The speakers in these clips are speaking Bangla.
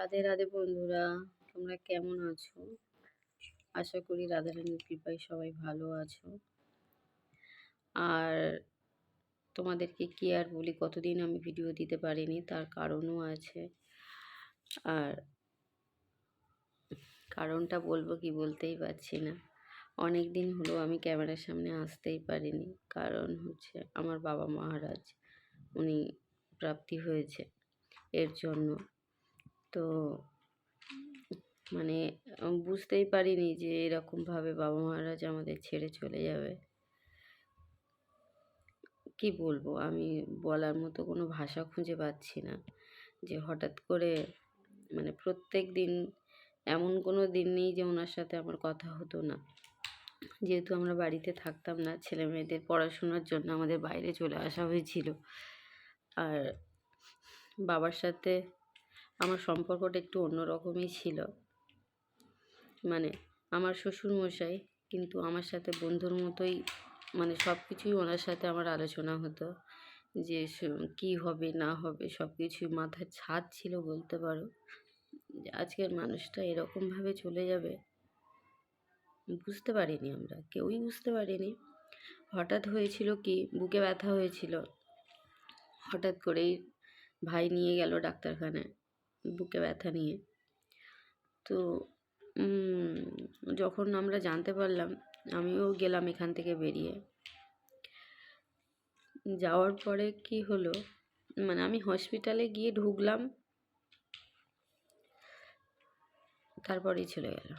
রাধে রাধে বন্ধুরা, তোমরা কেমন আছো? আশা করি রাধারানীর কৃপায় সবাই ভালো আছো। আর তোমাদেরকে কি আর বলি, কতদিন আমি ভিডিও দিতে পারিনি, তার কারণও আছে। আর কারণটা বলব কি বলতেই পারছি না। অনেক দিন হলো আমি ক্যামেরার সামনে আসতেই পারিনি, কারণ হচ্ছে আমার বাবা মহারাজ, উনি প্রাপ্তি হয়েছে, এর জন্য। তো মানে বুঝতেই পারিনি যে এরকমভাবে বাবা মহারাজ আমাদের ছেড়ে চলে যাবে। কি বলব? আমি বলার মতো কোনো ভাষা খুঁজে পাচ্ছি না। যে হঠাৎ করে মানে প্রত্যেক দিন এমন কোনো দিন নেই যে ওনার সাথে আমার কথা হতো না। যেহেতু আমরা বাড়িতে থাকতাম না, ছেলে মেয়েদের পড়াশোনার জন্য আমাদের বাইরে চলে আসা হয়েছিল। আর বাবার সাথে আমার সম্পর্কটা একটু অন্যরকমই ছিল। মানে আমার শ্বশুর মশাই কিন্তু আমার সাথে বন্ধুর মতোই মানে সব কিছুই ওনার সাথে আমার আলোচনা হতো যে কী হবে, না হবে সব কিছুই মাথার ছাদ ছিল বলতে পারো। আজকের মানুষটা এরকমভাবে চলে যাবে, বুঝতে পারিনি আমরা, কেউই বুঝতে পারিনি। হঠাৎ হয়েছিল কি, বুকে ব্যথা হয়েছিল। হঠাৎ করেই ভাই নিয়ে গেল ডাক্তারখানায়। বুকে ব্যথা নিয়ে। তো যখন আমরা জানতে পারলাম, আমিও গেলাম এখান থেকে বেরিয়ে। যাওয়ার পরে কি হলো? মানে আমি হসপিটালে গিয়ে ঢুকলাম। তারপরেই চলে গেল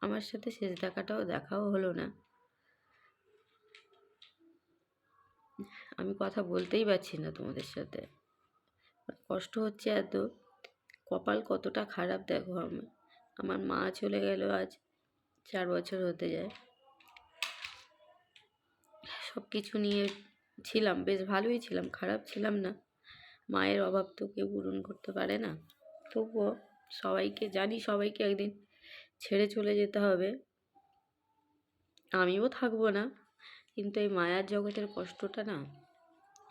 আমার সাথে শেষ দেখাটাও দেখাও হলো না। আমি কথা বলতেই পারছি না তোমাদের সাথে। কষ্ট হচ্ছে এত। কপাল কতটা খারাপ দেখো আমার আমার মা চলে গেল, আজ চার বছর হতে যায়। সব কিছু নিয়ে ছিলাম, বেশ ভালোই ছিলাম, খারাপ ছিলাম না। মায়ের অভাব তো কেউ পূরণ করতে পারে না। তবুও সবাইকে, জানি সবাইকে একদিন ছেড়ে চলে যেতে হবে। আমিও থাকব না, কিন্তু এই মায়ার জগতের কষ্টটা না,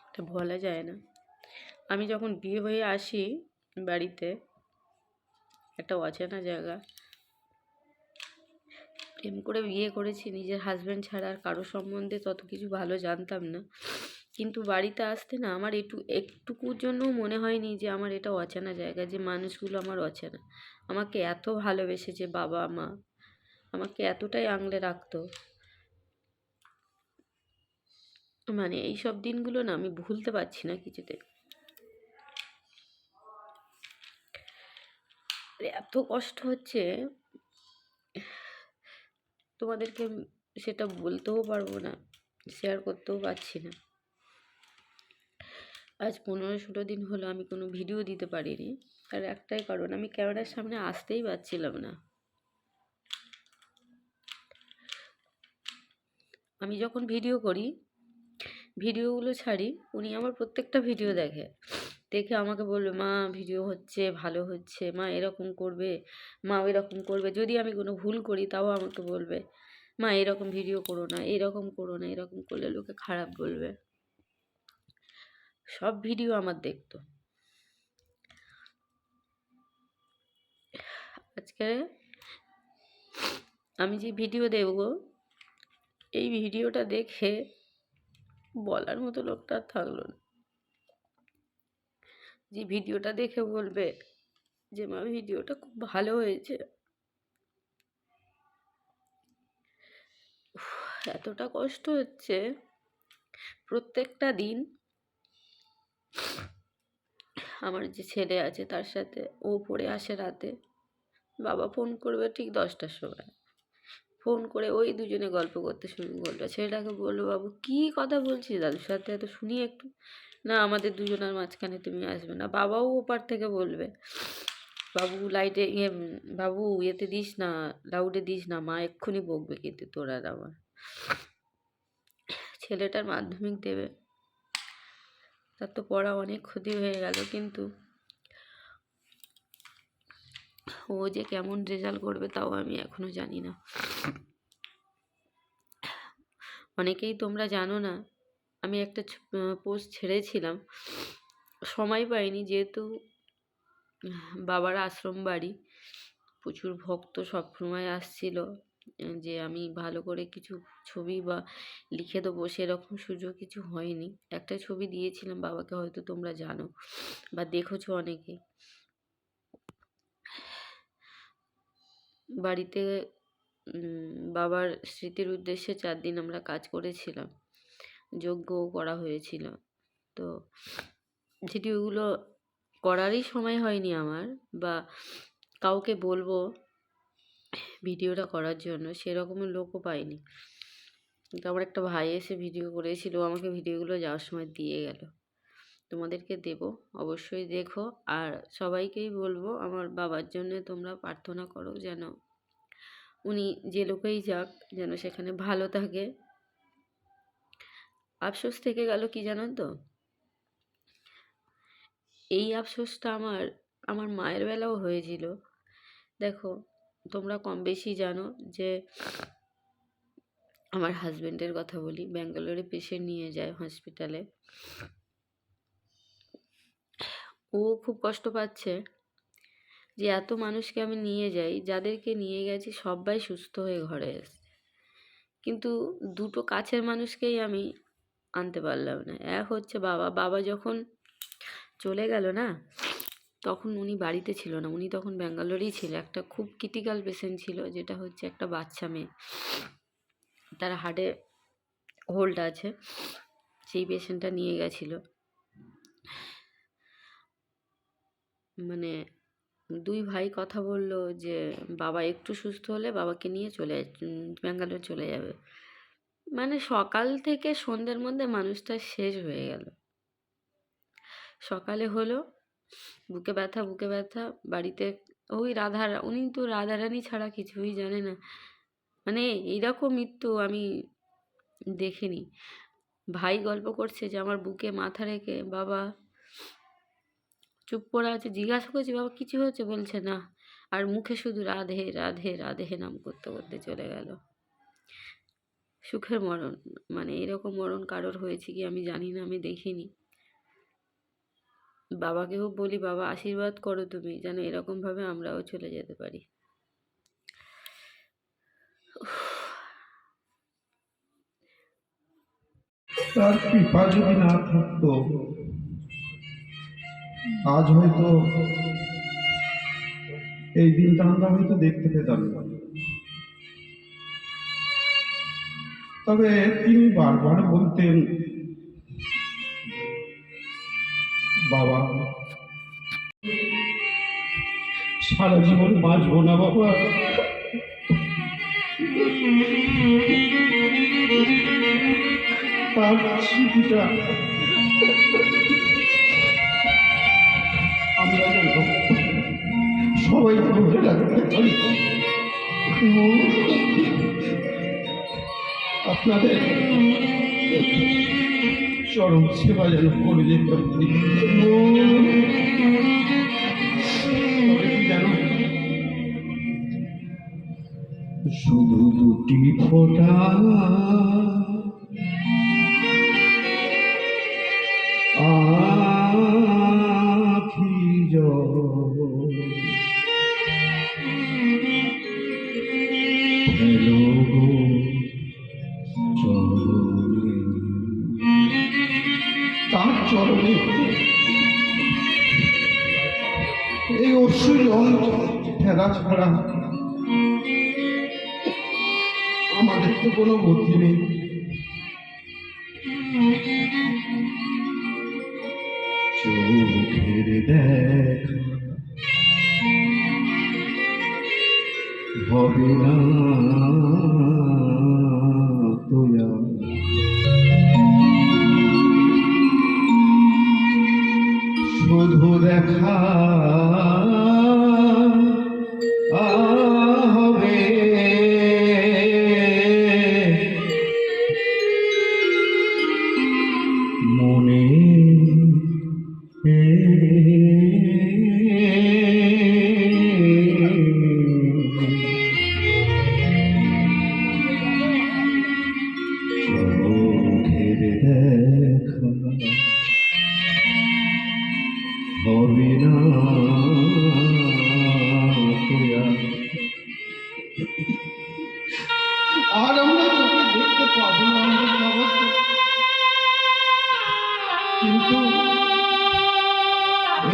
এটা বলা যায় না। আমি যখন বিয়ে হয়ে আসি বাড়িতে। একটা অচেনা জায়গা। প্রেম করে বিয়ে করেছি, নিজের হাজব্যান্ড ছাড়া আর কারও সম্বন্ধে তত কিছু ভালো জানতাম না। কিন্তু বাড়িতে আসতে না আমার একটু, একটুকুর জন্যও মনে হয়নি যে আমার এটা অচেনা জায়গা, যে মানুষগুলো আমার অচেনা। আমাকে এত ভালোবেসেছে বাবা, মা আমাকে এতটাই আংলে রাখতো। মানে এই সব দিনগুলো না আমি ভুলতে পারছি না কিছুতে। এত কষ্ট হচ্ছে, তোমাদেরকে সেটা বলতেও পারব না শেয়ার করতেও পারছি না। আজ পনেরো ষোলো দিন হলো আমি কোনো ভিডিও দিতে পারিনি তার একটাই কারণ, আমি ক্যামেরার সামনে আসতেই পারছিলাম না। আমি যখন ভিডিও করি ভিডিওগুলো ছাড়ি, উনি আমার প্রত্যেকটা ভিডিও দেখে। দেখে আমাকে বলবে, মা, ভিডিও হচ্ছে, ভালো হচ্ছে, মা এরকম করবে মা এরকম করবে, যদি আমি কোনো ভুল করি তাও আমাকে বলবে, মা এরকম ভিডিও করো না, এরকম করো না, এরকম করলে লোকে খারাপ বলবে। সব ভিডিও আমার দেখতো। আজকে আমি যে ভিডিও দেব, এই ভিডিওটা দেখে বলার মতো লোকটা আর থাকল না। যে ভিডিওটা দেখে বলবে যে, মা, ভিডিওটা খুব ভালো হয়েছে। এতটা কষ্ট হচ্ছে প্রত্যেকটা দিন। আমার যে ছেলে আছে, তার সাথে ও পড়ে আসে রাতে। বাবা ফোন করবে ঠিক দশটার সময়। ফোন করে ওই দুজনে গল্প করতে শুরু করল। ছেলেটাকে বলল, বাবু, কী কথা বলছিস? দাদুর সাথে এত শুনি একটু। না, আমাদের দুজনের মাঝখানে তুমি আসবে না। বাবাও ওপার থেকে বলবে। বাবু লাইটে ইয়ে বাবু ইয়েতে দিস না লাউডে দিস না, মা এক্ষুনি বকবে কিন্তু তোর আমার। ছেলেটার মাধ্যমিক দেবে। তার তো পড়া অনেক ক্ষতি হয়ে গেল কিন্তু। ও যে কেমন রেজাল্ট করবে তাও আমি এখনও জানি না। অনেকেই তোমরা জানো না আমি একটা পোস্ট ছেড়েছিলাম। সময় পাইনি যেহেতু বাবার আশ্রম বাড়ি। প্রচুর ভক্ত সবসময় আসছিল যে আমি ভালো করে কিছু ছবি বা লিখে দেবো সেরকম সুযোগ কিছু হয়নি। একটা ছবি দিয়েছিলাম, বাবাকে হয়তো তোমরা জানো বা দেখেছ অনেকে। বাড়িতে বাবার স্মৃতির উদ্দেশ্যে চার দিন আমরা কাজ করেছিলাম। যজ্ঞও করা হয়েছিল। তো ভিডিওগুলো করারই সময় হয়নি আমার বা কাউকে বলব ভিডিওটা করার জন্য সেরকম লোকও পাইনি। কিন্তু আমার একটা ভাই এসে ভিডিও করেছিল, আমাকে ভিডিওগুলো যাওয়ার সময় দিয়ে গেল। তোমাদেরকে দেব, অবশ্যই দেখো। আর সবাইকেই বলব, আমার বাবার জন্য তোমরা প্রার্থনা করো যেন উনি যে লোকেই যাক, যেন সেখানে ভালো থাকে। আফসোস থেকে গেল কি জানো তো? এই আফসোসটা আমার আমার মায়ের বেলাও হয়েছিল। দেখো, তোমরা কম বেশি জানো যে, আমার হাজবেন্ডের কথা বলি, ব্যাঙ্গালোরে পেশেন্ট নিয়ে যায় হসপিটালে ও খুব কষ্ট পাচ্ছে যে, এত মানুষকে আমি নিয়ে যাই, যাদেরকে নিয়ে গেছি সবাই সুস্থ হয়ে ঘরে এসছে। কিন্তু দুটো কাছের মানুষকেই আমি আনতে পারলাম না। এক হচ্ছে বাবা। বাবা যখন চলে গেল না, তখন উনি বাড়িতে ছিল না। উনি তখন ব্যাঙ্গালোরেই ছিল। একটা খুব ক্রিটিক্যাল পেশেন্ট ছিল, যেটা হচ্ছে একটা বাচ্চা মেয়ে। তার হার্টে হোল্ড আছে। সেই পেশেন্টটা নিয়ে গেছিল। মানে দুই ভাই কথা বলল যে, বাবা একটু সুস্থ হলে বাবাকে নিয়ে চলে ব্যাঙ্গালোর চলে যাবে। মানে সকাল থেকে সন্ধ্যের মধ্যে মানুষটা শেষ হয়ে গেল। সকালে হলো, বুকে ব্যথা বুকে ব্যথা, বাড়িতে ওই রাধা উনি তো রাধারানী ছাড়া কিছুই জানে না। মানে এইরকম মৃত্যু আমি দেখিনি। ভাই গল্প করছে যে আমার বুকে মাথা রেখে, বাবা, চুপ করে আছে, জিজ্ঞাসা করছি, বাবা, কিছু হয়েছে? বলছে, না। আর মুখে শুধু রাধে রাধে রাধে নাম করতে করতে চলে গেল। সুখের মরণ মানে এরকম মরণ কারোর হয়েছে কি আমি জানি না, আমি দেখিনি। বাবাকেও বলি, বাবা, আশীর্বাদ করো তুমি, যেন এরকমভাবে আমরাও চলে যেতে পারি। তার যদি না থাকতো, আজ হয়তো এই দিনটা আমরা হয়তো দেখতে পেতাম না। তবে তিনি বারবার বলতেন, বাবা, সারা জীবন বাঁচবো না বাবা। তার স্মৃতিটা আমরা সবাই ধরে রাখতে পারি। চরম সেবা যেন করে যেতে শুধু দুটি ফোঁটা। আখি ফেলা ছাড়া আমাদের তো কোনো বুদ্ধি নেই। চোখের দেখা। হবে না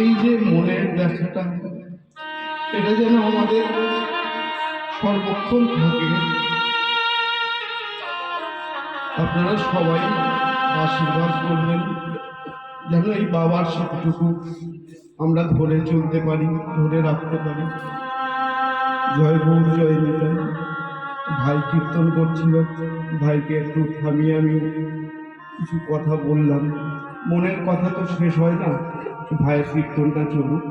এই যে মনের দেখাটা এটা যেন আমাদের সর্বক্ষণ থাকে। আপনারা সবাই আশীর্বাদ করবেন, যেন এই বাবার শক্তিটুকু আমরা ধরে চলতে পারি, ধরে রাখতে পারি। জয় গৌর, জয় নিতাই। ভাই কীর্তন করছিল, ভাইকে একটু থামিয়ে আমি কিছু কথা বললাম। মনের কথা তো শেষ হয় না। ভাইয়ের কীর্তনটা চলুক।